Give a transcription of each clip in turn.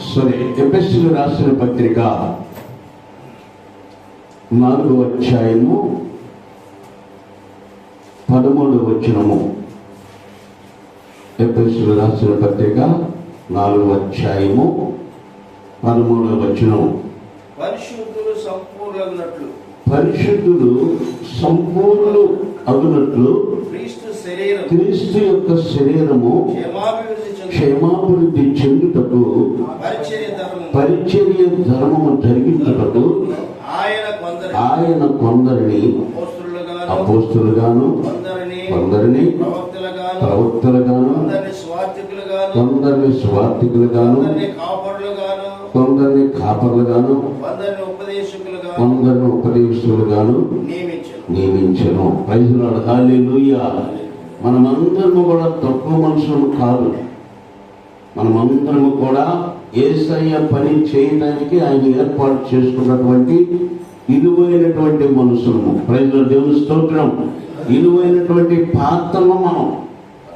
సరే ఎపిస్టులు రాసిన పత్రిక నాలుగో అధ్యాయము పదమూడు వచ్చినము ఎపిస్టులు రాసిన పత్రిక నాలుగో అధ్యాయము పదమూడవ వచనము. పరిశుద్ధులు సంపూర్ణులగునట్లు. పరిశుద్ధులు సంపూర్ణులు అగునట్లు క్రీస్తు యొక్క శరీరము క్షేమాభివృద్ధి చెంది క్షేమాభివృద్ధి చెందుటకు పరిచర్య ధర్మము. జరిగించుటకు ఆయన కొందరి ఆయన కొందరిని అపోస్తులుగాను కొందరిని ప్రవక్తలుగాను కొందరిని స్వార్థికులుగాను కొందరిని కాపరులుగాను కొందరిని ఉపదేశకులుగాను నియమించను. ప్రైజులాడు హల్లెలూయా. మనమందరము కూడా తక్కువ మనుషులు కాదు. మనమందరము కూడా ఏసయ్య పని చేయడానికి ఆయన ఏర్పాటు చేసుకున్నటువంటి ఇలువైనటువంటి మనుషులము. ప్రజల దేవుని స్తోత్రం. ఇలువైనటువంటి పాత్రలు మనం.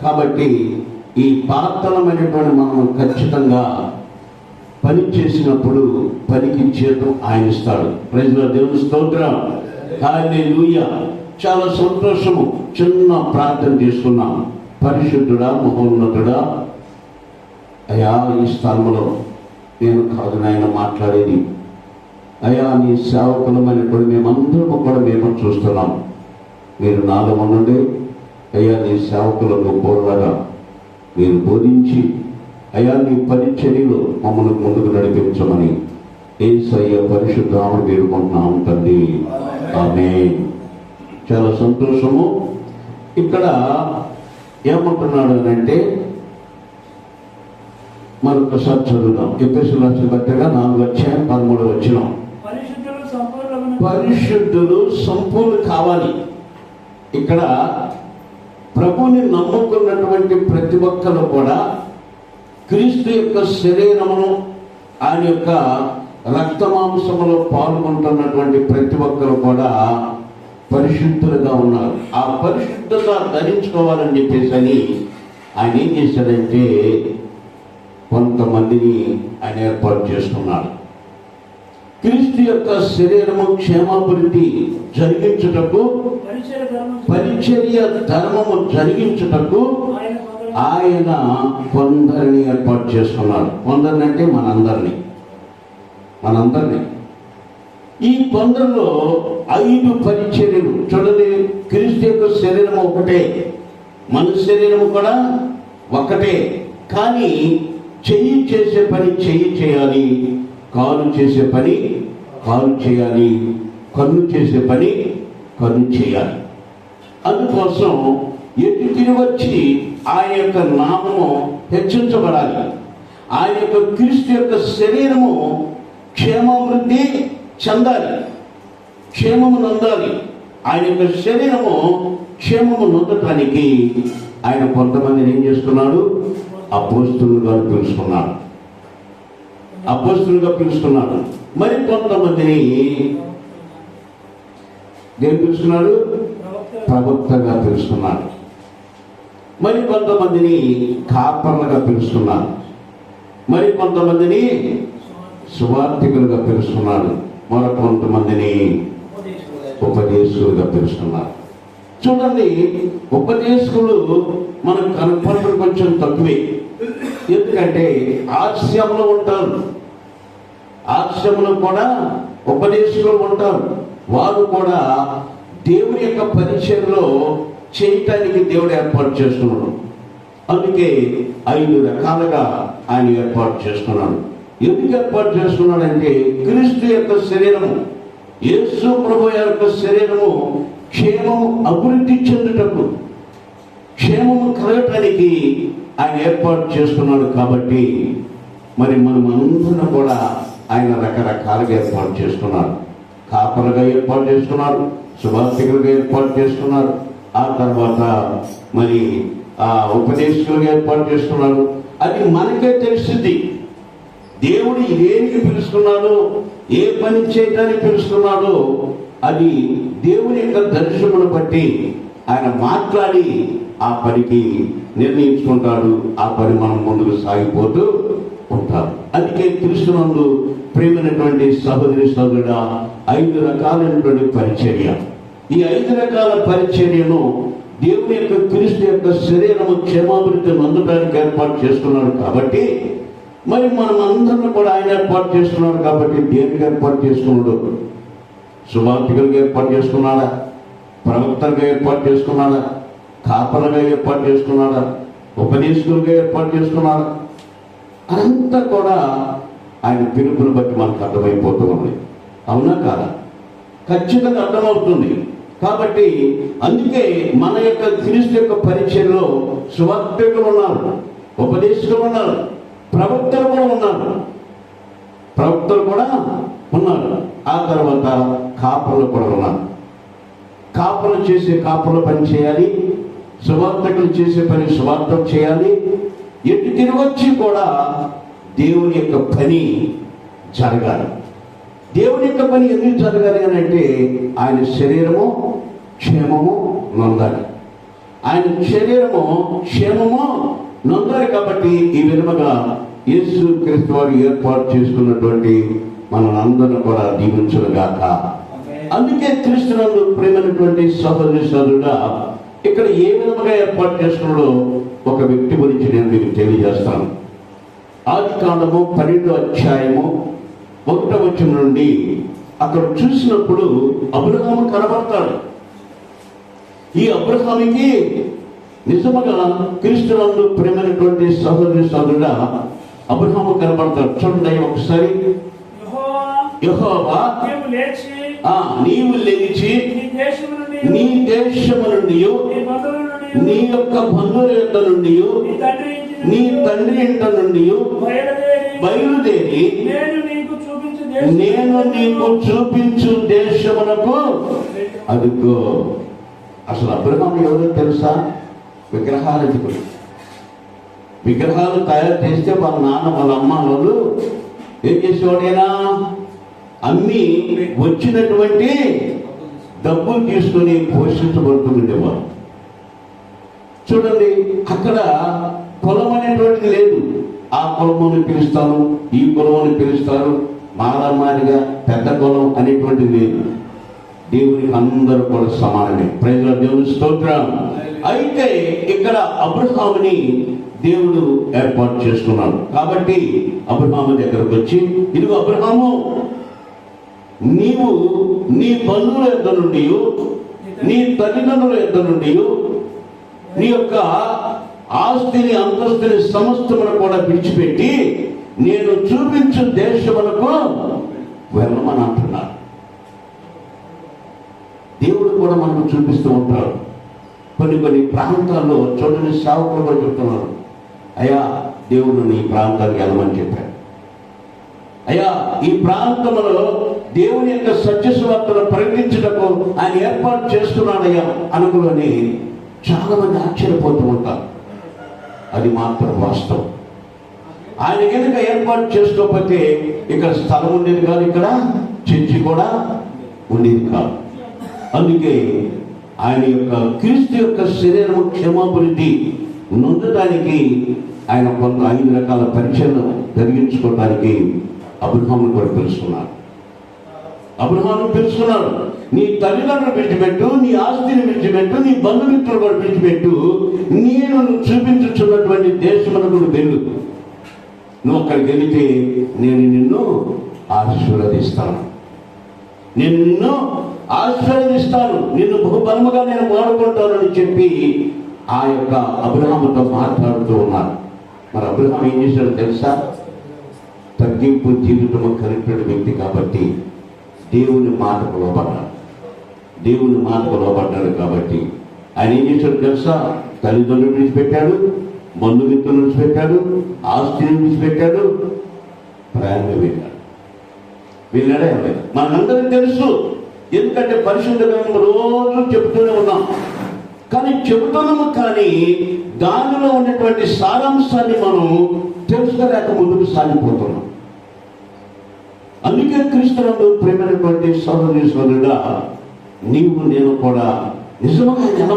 కాబట్టి ఈ పాత్రలమైనటువంటి మనం ఖచ్చితంగా పని చేసినప్పుడు పనికి చేతం ఆయన ఇస్తాడు. ప్రజల దేవుని స్తోత్రం. హల్లెలూయా చాలా సంతోషము. చిన్న ప్రార్థన చేసుకున్నాం పరిశుద్ధుడా మహోన్నతుడా అయా ఈ స్థలంలో నేను కాదు నాయన మాట్లాడేది. అయా నీ సేవకులమైనప్పుడు మేమందరం కూడా మేము చూస్తున్నాం. మీరు నాలో ఉండండి. అయ్యా నీ సేవకులకు బోర్లగా మీరు బోధించి అయా నీ పరిచర్యలు మమ్మల్ని ముందుకు నడిపించమని ఏసయ్య పరిశుద్ధాము వేడుకుంటున్నాం తండ్రి. ఆమె చాలా సంతోషము. ఇక్కడ ఏమంటున్నాడు అంటే మరొకసారి చదువుదాం. ఎపిసి రాసిన పత్రిక నాలుగు అధ్యాయం పదమూడు వచ్చినాం పరిశుద్ధులు సంపూర్ణ కావాలి. ఇక్కడ ప్రభుని నమ్ముకున్నటువంటి ప్రతి ఒక్కరు కూడా క్రీస్తు యొక్క శరీరమును ఆయన యొక్క రక్తమాంసములో పాల్గొంటున్నటువంటి ప్రతి ఒక్కరు కూడా పరిశుద్ధులుగా ఉన్నారు. ఆ పరిశుద్ధత ధరించుకోవాలని చెప్పేసి అని ఆయన ఏం చేశాడంటే కొంతమందిని ఆయన ఏర్పాటు చేసుకున్నాడు. క్రీస్తు యొక్క శరీరము క్షేమాభివృద్ధి జరిగించుటకు పరిచయ పరిచర్య ధర్మము జరిగించుటకు ఆయన ఆయన కొందరిని ఏర్పాటు చేసుకున్నాడు. కొందరిని అంటే మనందరినీ. మనందరినీ. ఈ కొందరిలో ఐదు పరిచర్యలు. చూడండి క్రీస్తు యొక్క శరీరం ఒకటే. మన శరీరం కూడా ఒకటే. కానీ చెయ్యి చేసే పని చెయ్యి చేయాలి కాలు చేసే పని కాలు చేయాలి కన్ను చేసే పని కన్ను చేయాలి. అందుకోసం ఎటు తిరిగి వచ్చి ఆయన యొక్క నామము హెచ్చించబడాలి. ఆయన యొక్క క్రీస్తు యొక్క శరీరము క్షేమాభివృద్ధి చెందాలి. క్షేమము నొందాలి. ఆయన యొక్క శరీరము క్షేమము నొందటానికి ఆయన కొంతమందిని ఏం చేస్తున్నాడు? అపోస్తులుగా పిలుస్తున్నాడు అపోస్తులుగా పిలుస్తున్నాడు మరి కొంతమందిని ఏం పిలుస్తున్నాడు ప్రభుత్వంగా ప్రవక్తగా పిలుస్తున్నాడు మరి కొంతమందిని కాపర్లుగా పిలుస్తున్నాడు మరి కొంతమందిని సువార్థికులుగా పిలుస్తున్నాడు మన కొంతమందిని ఉపదేశకులుగా పిలుస్తున్నారు. చూడండి ఉపదేశకులు మనకు కనపడటం కొంచెం తక్కువే. ఎందుకంటే ఆశ్రమంలో ఉంటారు. ఆశ్రమంలో కూడా ఉపదేశకులు ఉంటారు. వారు కూడా దేవుని యొక్క పరిచయంలో చేయటానికి దేవుడు ఏర్పాటు చేస్తున్నాడు. అందుకే ఐదు రకాలుగా ఆయన ఏర్పాటు చేస్తున్నాడు. ఎందుకు ఏర్పాటు చేసుకున్నాడంటే క్రీస్తు యొక్క శరీరము యేసు ప్రభు యొక్క శరీరము క్షేమము అభివృద్ధి చెందుటకు క్షేమము కలగటానికి ఆయన ఏర్పాటు చేస్తున్నాడు కాబట్టి మరి మనం అందరం కూడా ఆయన రకరకాలుగా ఏర్పాటు చేస్తున్నారు. కాపలుగా ఏర్పాటు చేస్తున్నారు సుభాషికులుగా ఏర్పాటు చేస్తున్నారు ఆ తర్వాత మరి ఆ ఉపదేశకులుగా ఏర్పాటు చేస్తున్నారు. అది మనకే తెలిసింది దేవుడు ఏనికి పిలుస్తున్నాడో ఏ పని చేయటానికి పిలుస్తున్నాడో అది దేవుని యొక్క దర్శనమును బట్టి ఆయన మాట్లాడి ఆ పనికి నిర్ణయించుకుంటాడు. ఆ పని మనం ముందుకు సాగిపోతూ ఉంటాం. అందుకే క్రీస్తునందు ప్రేమైనటువంటి సహోదరి సహోదరుడ ఐదు రకాలైనటువంటి పరిచర్య. ఈ ఐదు రకాల పరిచర్యను దేవుని యొక్క క్రీస్తు యొక్క శరీరము క్షేమాభివృద్ధి నందడానికి ఏర్పాటు చేస్తున్నాడు కాబట్టి మరి మనం అందరం కూడా ఆయన ఏర్పాటు చేస్తున్నాడు కాబట్టి దేనికి ఏర్పాటు చేసుకున్నాడు సువార్థికులుగా ఏర్పాటు చేసుకున్నాడా? ప్రవక్తలుగా ఏర్పాటు చేసుకున్నాడా? కాపలుగా ఏర్పాటు చేసుకున్నాడా? ఉపదేశకులుగా ఏర్పాటు చేసుకున్నాడా? అదంతా కూడా ఆయన పిలుపుని బట్టి మనకు అర్థమైపోతూ ఉంది. అవునా కాదా? ఖచ్చితంగా అర్థమవుతుంది. కాబట్టి అందుకే మన యొక్క క్రీస్తు యొక్క పరిచయంలో సువార్థకులు ఉన్నారు ఉపదేశకులు ఉన్నారు. ప్రవక్తలు కూడా ఉన్నారు. ప్రవక్తలు కూడా ఉన్నారు. ఆ తర్వాత కాపర్లు కూడా ఉన్నారు. కాపులు చేసే కాపులు పని చేయాలి. సువార్థకులు చేసే పని సువార్థం చేయాలి. ఎటు తిరిగొచ్చి కూడా దేవుని యొక్క పని జరగాలి. దేవుని యొక్క పని ఎందుకు జరగాలి అని అంటే ఆయన శరీరము క్షేమము నొందాలి. ఆయన శరీరము క్షేమము నొందాలి కాబట్టి ఈ విధముగా యేసు క్రీస్తు వారు ఏర్పాటు చేసుకున్నటువంటి మనలందరూ కూడా దీవించుగాక అందుకే క్రీస్తునందు ప్రేమైనటువంటి సహోదరి సహోదరుడా ఇక్కడ ఏ విధముగా ఏర్పాటు చేసుకున్నాడో ఒక వ్యక్తి గురించి నేను మీకు తెలియజేస్తాను. ఆది కాండము పన్నెండో అధ్యాయము ఒకటో వచ్చిన నుండి అక్కడ చూసినప్పుడు అబ్రహాము కనబడతాడు. ఈ అబ్రహామికి నిజముగా క్రీస్తునందు ప్రేమైనటువంటి సహోదరి సహోదరుడా అబ్రహాము కనబడతాడు చూడండి ఒకసారి. యెహోవా నీవు లేచి నీ దేశము నుండి నీ యొక్క బంధువుల యొక్క నుండి నీ తండ్రి ఇంట నుండి బయలుదేరి నేను నీకు చూపించు దేశమునకు అదిగో అసలు అబ్రహం ఎవరో తెలుసా? విగ్రహారధికుడు విగ్రహాలు తయారు చేస్తే వాళ్ళ నాన్న వాళ్ళ అమ్మ వాళ్ళు ఏం చేసేవాడైనా అన్ని వచ్చినటువంటి డబ్బులు తీసుకొని పోషించబడుతుండేవారు. చూడండి అక్కడ కులం అనేటువంటిది లేదు. ఆ కులముని పిలుస్తాను ఈ కులముని పిలుస్తారు. మారమారిగా పెద్ద కులం అనేటువంటిది లేదు. దేవునికి అందరూ కూడా సమానమే. ప్రజల దేవుని స్తోత్రం. అయితే ఇక్కడ అబ్రహాముని దేవుడు ఏర్పాటు చేసుకున్నాడు. కాబట్టి అబ్రహాము దగ్గరకు వచ్చి ఇదిగో అబ్రహాము నీవు నీ బంధువుల యొక్క నుండి నీ తల్లిదండ్రుల యొక్క నుండి నీ యొక్క ఆస్తిని అంతస్తుని సమస్తమును కూడా విడిచిపెట్టి నేను చూపించు దేశములకు వెళ్ళమని అంటున్నాడు దేవుడు కూడా మనకు చూపిస్తూ ఉంటాడు. కొన్ని కొన్ని ప్రాంతాల్లో చూడని సేవకులు కూడా చెప్తున్నారు. అయ్యా దేవుడు నీ ప్రాంతానికి వెళ్ళమని చెప్పాడు. అయ్యా ఈ ప్రాంతంలో దేవుని యొక్క సత్యస్వార్తను ప్రకటించుటకు ఆయన ఏర్పాటు చేస్తున్నాడయ్యా అనుకుని చాలా మంది ఆశ్చర్యపోతూ ఉంటారు. అది మాత్రం వాస్తవం. ఆయన కనుక ఏర్పాటు చేసుకోకపోతే ఇక్కడ స్థలం ఉండేది కాదు ఇక్కడ చర్చి కూడా ఉండేది కాదు. అందుకే ఆయన యొక్క క్రీస్తు యొక్క శరీరము క్షమాభివృద్ధి నొందడానికి ఆయన కొంత ఐదు రకాల పరీక్షలను జరిగించుకోవడానికి అబ్రహామును కూడా పిలుచుకున్నాడు అబ్రహాను పిలుచుకున్నాడు నీ తల్లిదండ్రులు విడిచిపెట్టు నీ ఆస్తిని విడిచిపెట్టు నీ బంధుమిత్రులు కూడా విడిచిపెట్టు. నేను చూపించుచున్నటువంటి దేశమునకు కూడా వెళ్ళు. నువ్వు అక్కడికి వెళితే నేను నిన్ను ఆశీర్వదిస్తాను. నిన్ను ఆశీర్వదిస్తాను నిన్ను బహుబలముగా నేను వాడుకుంటానని చెప్పి ఆ యొక్క అబ్రహాముతో మాట్లాడుతూ ఉన్నారు. మరి అబ్రహాం ఏం చేశాడు తెలుసా? తగ్గింపు జీవితము కలిపిన వ్యక్తి కాబట్టి దేవుని మాటకు లోపడ్డాడు దేవుని మాటకు లోపడ్డాడు కాబట్టి ఆయన ఏం చేశాడు తెలుసా? తల్లిదండ్రులు విడిచిపెట్టాడు బంధుమిత్రులు విడిచిపెట్టాడు ఆస్తిని విడిచిపెట్టాడు ప్రయాణం వెళ్ళాడు వెళ్ళాడే మనందరికి మనందరికీ తెలుసు. ఎందుకంటే పరిశుద్ధ గ్రంథం రోజు చెబుతూనే ఉన్నాం. కానీ చెబుతున్నాము కానీ దానిలో ఉన్నటువంటి సారాంశాన్ని మనం తెలుసుకోలేక ముందుకు సాగిపోతున్నాం. అందుకే క్రీస్తునందు ప్రేమైనటువంటి సోదరి నీవు నేను కూడా నిజంగా ఆయన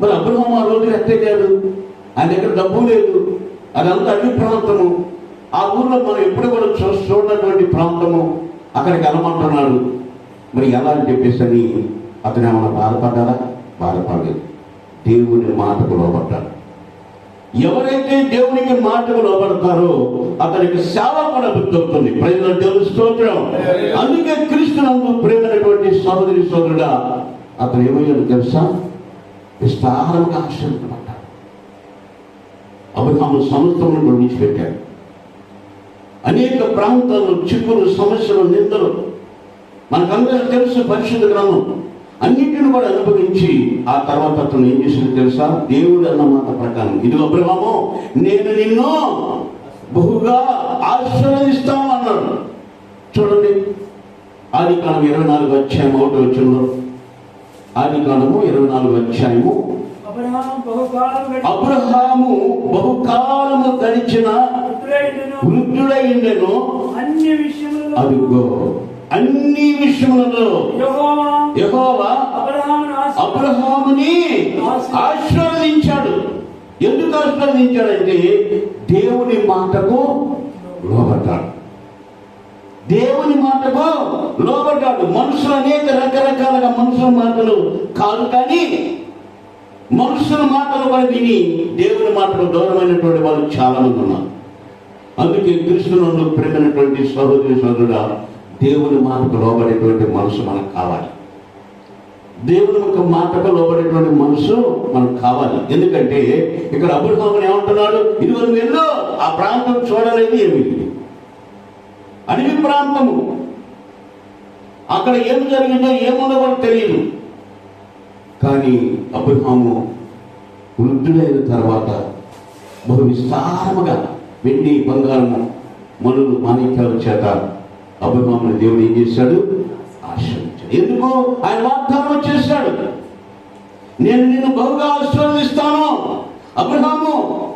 మరి అబ్రహం ఆ రోజు ఎత్తేగాడు. ఆయన దగ్గర డబ్బు లేదు. అదంతా అన్ని ప్రాంతము ఆ ఊర్లో మనం ఎప్పుడు కూడా చూ చూడనటువంటి ప్రాంతము అక్కడికి వెళ్ళమంటున్నాడు. మరి ఎలా అని చెప్పేసి అని అతను ఏమైనా బాధపడ్డారా బాధపడలేదు. దేవుని మాటకు లోపడ్డాడు ఎవరైతే దేవునికి మాటకు లోపడతారో అతనికి సేవ కూడా గుర్తొస్తుంది ప్రజలు దేవుని స్తోత్రం. అందుకే క్రీస్తునందు ప్రేమైనటువంటి సోదరి సోదరుడా అతను ఏమయ్యాడు తెలుసా? విస్తారంగా ఆశ్చర్యపడ్డాడు అబ్రహాము సంస్థలను విడిచిపెట్టాడు అనేక ప్రాంతాల్లో చిక్కులు సమస్యలు నిందలు. మనకందరూ తెలుసు పరిశుద్ధ గ్రంథం. అన్నిటిని కూడా అనుభవించి ఆ తర్వాత అతను ఏం చేసింది తెలుసా? దేవుడు అన్న మాట ప్రకారం. ఇది అబ్రహము నేను నిన్ను బహుగా ఆశీర్వదిస్తాను అన్నాడు. చూడండి ఆది కాలం ఇరవై నాలుగు అధ్యాయం ఒకటి వచ్చిందో ఆది కాలము ఇరవై నాలుగు అధ్యాయము. అబ్రహాము బహుకాలము గడిచిన వృద్ధుడైండెను అన్ని విషయములలో. అదిగో అన్ని విషయములలో. యెహోవా. అబ్రహామును ఆశీర్వదించాడు. ఎందుకు ఆశీర్వదించాడంటే దేవుని మాటకు లోబడ్డాడు. దేవుని మాటకు లోబడ్డాడు. మనుషులు అనేక రకరకాలుగా మనుషుల మాటలు కాదు కానీ మనుషుల మాటలు కూడా విని దేవుని మాటకు దూరమైనటువంటి వాళ్ళు చాలా మంది ఉన్నారు. అందుకే కృష్ణునందు ప్రేమైనటువంటి సహోదరి సోదరుడ దేవుని మాటకు లోబడేటువంటి మనసు మనకు కావాలి. దేవుని యొక్క మాటకు లోబడేటువంటి మనసు మనకు కావాలి. ఎందుకంటే ఇక్కడ అబ్రహాముని ఏమంటున్నాడు? ఇదిగో ఎన్నో ఆ ప్రాంతం చూడలేదు ఏమి అడవి ప్రాంతము. అక్కడ ఏం జరిగిందో ఏముందో కూడా తెలియదు. కానీ అబ్రహాము వృద్ధుడైన తర్వాత బహు విస్తారముగా వెండి బంగారము మనులు మాణిక్యాల చేత అభిమానులు దేవుడు ఏం చేశాడు? ఆశ్రయించాడు. ఎందుకు? ఆయన వాగ్దానం చేశాడు. నేను నిన్ను బహుగా ఆశీర్వదిస్తాను. అబ్రహాము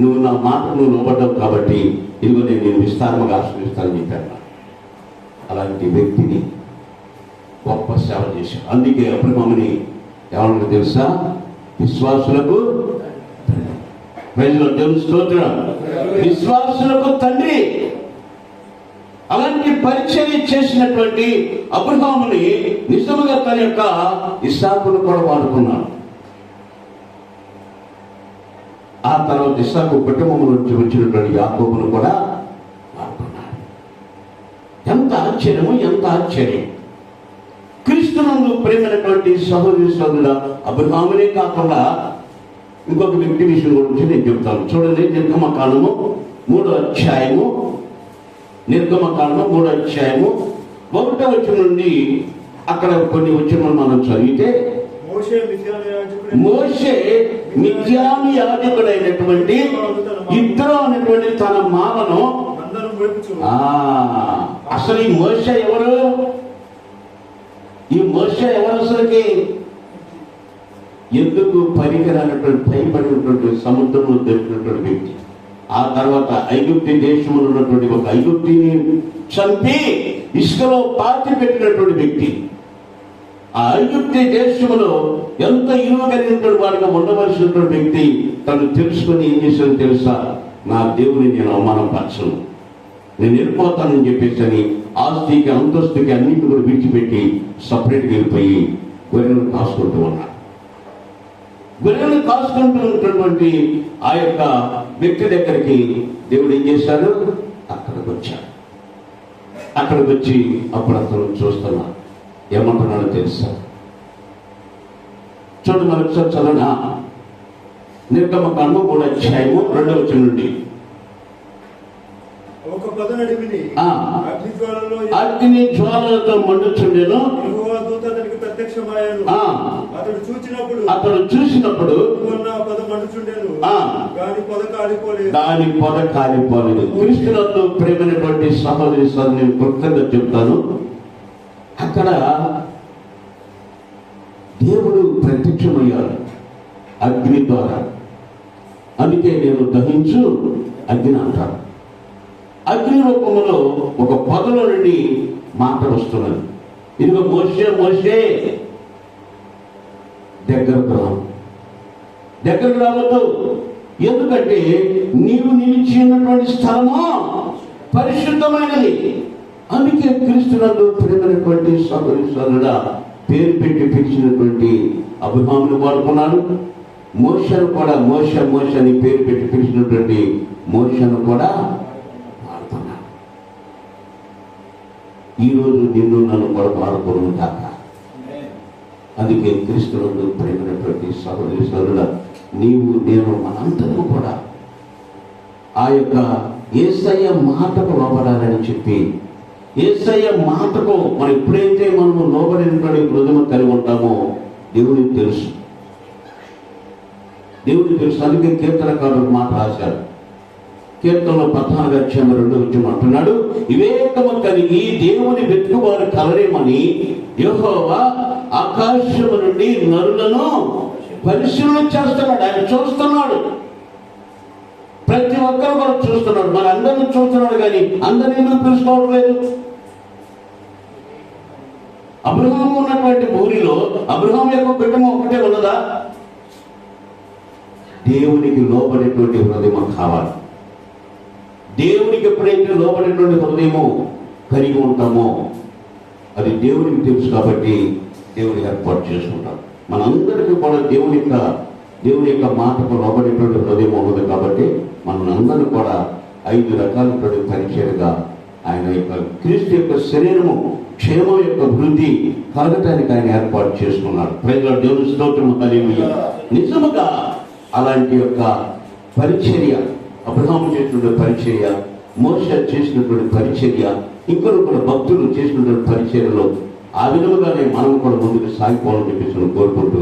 నువ్వు నా మాట నువ్వు లోబడ్డావు కాబట్టి ఇదిగో నేను నేను విస్తారంగా ఆశీర్వదిస్తానని చెప్పాను అలాంటి వ్యక్తిని గొప్ప సేవ చేశాడు. అందుకే అబ్రహాముని ఏమన్నా తెలుసా? విశ్వాసులకు దేవుని స్తోత్రం. విశ్వాసులకు తండ్రి అలాంటి పరిచయం చేసినటువంటి అబ్రహాముని నిజముగా తన యొక్క ఇస్సాకును కూడా వాడుకున్నాడు. ఆ తర్వాత ఇస్సాకు కుటుంబం నుంచి వచ్చినటువంటి యాకోబును కూడా వాడుకున్నాడు. ఎంత ఆశ్చర్యము ఎంత ఆశ్చర్యం. క్రీస్తునందు ప్రేమైనటువంటి సహోదరి సోదరుల అబ్రహామునే కాకుండా ఇంకొక వ్యక్తి విషయం గురించి నేను చెప్తాను. చూడండి నిర్గమ కాలము మూడో అధ్యాయము. నిర్గమ కాలము మూడో అధ్యాయము. ఒకటో వచ్చిన నుండి అక్కడ కొన్ని వచ్చిన మనం చదివితే మోషే మిథ్యాను యాజకుడు మోషే మిథ్యాను యాజకుడైనటువంటి ఇద్దరు అనేటువంటి తన మామను అసలు ఈ మోష ఎవరు? ఈ మోష ఎవరు అసలుకి? ఎందుకు పనికిరానటువంటి భయపడినటువంటి సముద్రంలో దొరికినటువంటి వ్యక్తి? ఆ తర్వాత ఐగుప్తి దేశంలో ఉన్నటువంటి ఒక ఐగుప్తిని చంపి ఇసుకలో పాతి పెట్టినటువంటి వ్యక్తి. ఆ ఐగుప్తి దేశంలో ఎంత ఇరువ కలిగినటువంటి వాడిగా ఉండవలసినటువంటి వ్యక్తి తను తెలుసుకొని ఏం చేశాడో తెలుసా? నా దేవుని నేను అవమానపరచను. నేను వెళ్ళిపోతానని చెప్పేసి అని ఆస్తికి అంతస్తుకి అన్నింటి కూడా విడిచిపెట్టి సపరేట్గా వెళ్ళిపోయి గొర్రెలను కాసుకుంటూ ఉన్నాను గొర్రెలను కాసుకుంటూ ఉన్నటువంటి ఆ యొక్క వ్యక్తి దగ్గరికి దేవుడు ఏం చేశాడు? అక్కడికి వచ్చాడు. అక్కడికి వచ్చి అప్పుడు అతను చూస్తున్నాడు ఏమంటున్నాడో తెలుసా? చూడు మనకు చదవనా? నిర్గమ కాండం మూడు అధ్యాయము రెండవ నుండి. అగ్ని జ్వాలలతో మండుచుండెను. అతడు చూచినప్పుడు అతడు చూసినప్పుడు ఉన్న పద మండుచుండెను. కాలిపోలేదు. దాని పొద కాలిపోలేదు. ప్రేమైనటువంటి సహోదరి సార్ నేను కృతజ్ఞత చెప్తాను. అక్కడ దేవుడు ప్రత్యక్షమయ్యాడు అగ్ని ద్వారా. అందుకే నేను దహించు అగ్ని అంటాను అగ్ని రూపంలో ఒక పొదలో నుండి మాట వస్తున్నది. ఇదిగో మోసే మోసే దగ్గరకు రా దగ్గరకు రావద్దు. ఎందుకంటే నీవు నిలిచి ఉన్నటువంటి స్థలము పరిశుద్ధమైనది. అందుకే క్రీస్తునందు ప్రేమైనటువంటి సహోదరి పేరు పెట్టి పిలిచినటువంటి అభిమానులు వాడుకున్నాడు మోషను కూడా మోష మోష అని పేరు పెట్టి పిలిచినటువంటి మోషను కూడా వాడుతున్నాడు ఈరోజు నిన్ను నన్ను కూడా వాడుకోవడం కాక అందుకే క్రీస్తునందు ప్రేమైనటువంటి సహోదరి సోదరుడ నీవు నేను మనందరూ కూడా ఆ యొక్క ఏసయ్య మాటకు లోపడాలని చెప్పి ఏసయ్య మాటకు మనం ఎప్పుడైతే మనము లోబడినటువంటి హృదయం కలిగి ఉంటామో దేవునికి తెలుసు. దేవునికి తెలుసు. అందుకే కీర్తనకారుడు మాట రాశాడు. కీర్తనలో పద్నాలుగు అధ్యాయం రెండు వచ్చి అంటున్నాడు వివేకము కలిగి దేవుని వెతుకువారు కలరేమని యహోవా ఆకాశము నుండి నరులను పరిశీలన చేస్తున్నాడు. ఆయన చూస్తున్నాడు. ప్రతి ఒక్కరు కూడా చూస్తున్నాడు. మన అందరిని చూస్తున్నాడు కానీ అందరినీ ఎందుకు పిలుచుకోవట్లేదు అబ్రహం ఉన్నటువంటి ఊరిలో అబ్రహం యొక్క కుటుంబం ఒకటే ఉన్నదా? దేవునికి లోబడేటువంటి హృదయం కావాలి. దేవునికి ఎప్పుడైతే లోబడేటువంటి హృదయము కలిగి ఉంటామో అది దేవునికి తెలుసు కాబట్టి దేవుని ఏర్పాటు చేసుకుంటాం. మనందరికీ కూడా దేవుని యొక్క దేవుని యొక్క మాటకు లోబడేటువంటి హృదయం ఉన్నది కాబట్టి మనందరూ కూడా ఐదు రకాలటువంటి పరిచయగా ఆయన యొక్క క్రీస్తు యొక్క శరీరము క్షేమం యొక్క వృద్ధి కలగటానికి ఆయన ఏర్పాటు చేసుకున్నాడు. ప్రజల దేవుని స్తోత్రము. కలిగి నిజముగా అలాంటి యొక్క పరిచర్య అబ్రహాము చేసినటువంటి పరిచర్య మోస చేసినటువంటి పరిచర్య ఇంకొకరు భక్తులు చేసినటువంటి పరిచర్యలో ఆ విధముగానే మనం కూడా ముందుకు సాగిపోవాలని చెప్పేసి కోరుకుంటూ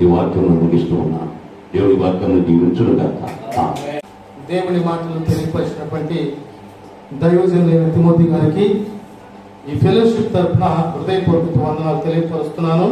ఈ వాక్యం ముగిస్తూ ఉన్నాను దేవుడి వాక్యం దీవించును కాక దేవుని మాటలు తెలియపరిచినటువంటి దైవజనులైన తిమోతి గారికి ఈ ఫెలోషిప్ తరఫున హృదయపూర్వక వందనాలు తెలియపరుస్తున్నాను.